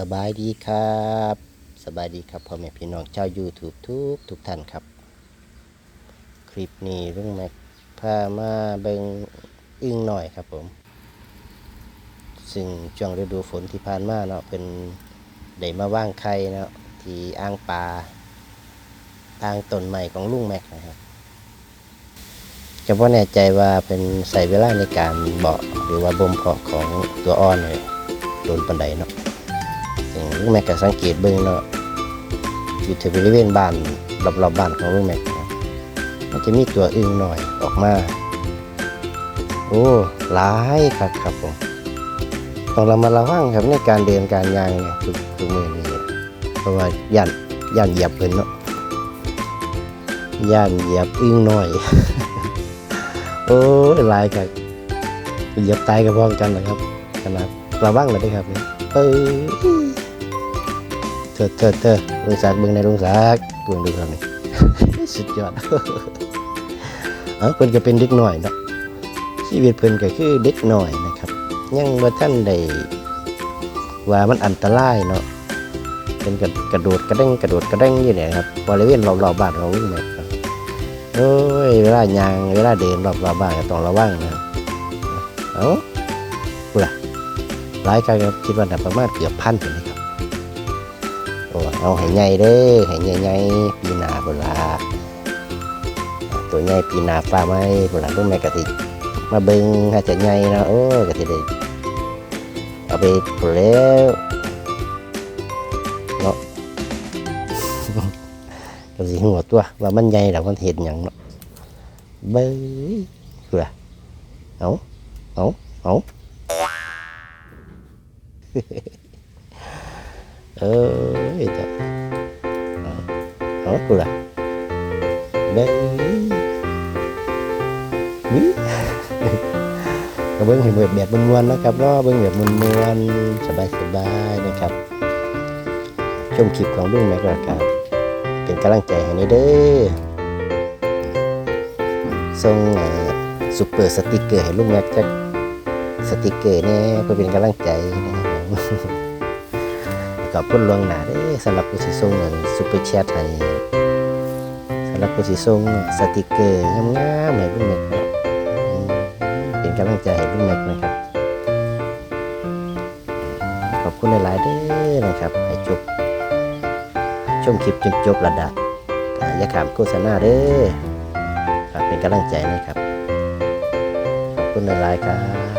สบายดีครับ สบายดีครับพ่อแม่พี่น้องเจ้า YouTube ทุกทุกท่านครับ คลิปนี้ลุงแม็กพามาเบิงอึ้งหน่อยครับผม ซึ่งช่วงฤดูฝนที่ผ่านมาเนาะเป็นได้มาว่างไข่เนาะที่อ่างปลาอ่างต้นใหม่ของลุงแม็กนะครับจะพ่อแน่ใจว่าเป็นใส่เวลาในการเบาะหรือว่าบ่มเพาะของตัวอ่อนเลยโดนปันไดเนาะ ลุงแม็กก็สังเกตเบิ่งเนาะอยู่ที่บริเวณบ้านรอบๆบ้านของลุงแม็กนะมันจะมีตัวอึ่งหน่อยออกมา โอ้หลายครับครับผมต้องเรามาระวังครับในการเดินการย่างเนี่ยทุกทุกมือนี้เพราะว่าย่านย่านเหยียบเพิ่นเนาะย่านเหยียบอึ่งหน่อย โอ้ยลายครับเหยียบตายกับพ้องกันนะครับขนาดระวังเลยด้อครับนี่เออ เธอเธอเธอลุงศักดิ์เบิ่งในลุงศักดิ์เบิ่งดูครับนี่สุดยอดเออเพิ่นก็เป็นเด็กหน่อยเนาะชีวิตเพิ่นก็คือเด็กหน่อยนะครับ ยังว่าท่านได้ว่ามันอันตรายเนาะเป็นกระกระโดดกระเด้งกระโดดกระเด้งอยู่เนี่ยครับบริเวณรอบๆบ้านของลุงแม่ครับโอ้ยเวลายางเวลาเดินรอบๆบ้านก็ต้องระวังนะครับเอ้าหลายกันครับคิดว่าน่ประมาณเกือบพันถึงนะครับ เอาให้ใหญ่เด้อให้ใหญ่ๆปีนาเวลาตัวใหญ่ปีนาฟ้าไหมเวลาต้นไม้กะทิมาเบิ่งถ้าจะใหญ่นะโอ้กะทิได้เอาไปปลูกแล้วเนาะก็สิหัวตัวว่ามันใหญ่แล้วมันเห็นอย่างเนาะเบ้ยเพื่อเอาเอาเอา เอ้ยจ้ะเอาเอากูละเบ้ยวิก็เบิ้งเห็นแบบแบบมวนๆนะครับเนาะเบิ้งแบบมวนๆสบายๆนะครับ ชมคลิปของลุงแม็กนะครับเป็นกำลังใจให้นี่เด้อส่งซุปเปอร์สติกเกอร์ให้ลุงแม็กจักสติกเกอร์แน่เพื่อเป็นกำลังใจนะครับ ขอบคุณลวงหนาเด้สำหรับผู้สิส่งเงินซุปเปอร์แชทให้สำหรับผู้สิส่งสติกเกอร์งามๆให้ลุงแม็กครับเป็นกำลังใจให้ลุงแม็กนะครับ ขอบคุณหลายๆเด้อนะครับ ให้จบชมคลิปจนจบระดับอย่าขามโฆษณาเด้อครับเป็นกำลังใจนะครับ ขอบคุณหลายๆครับ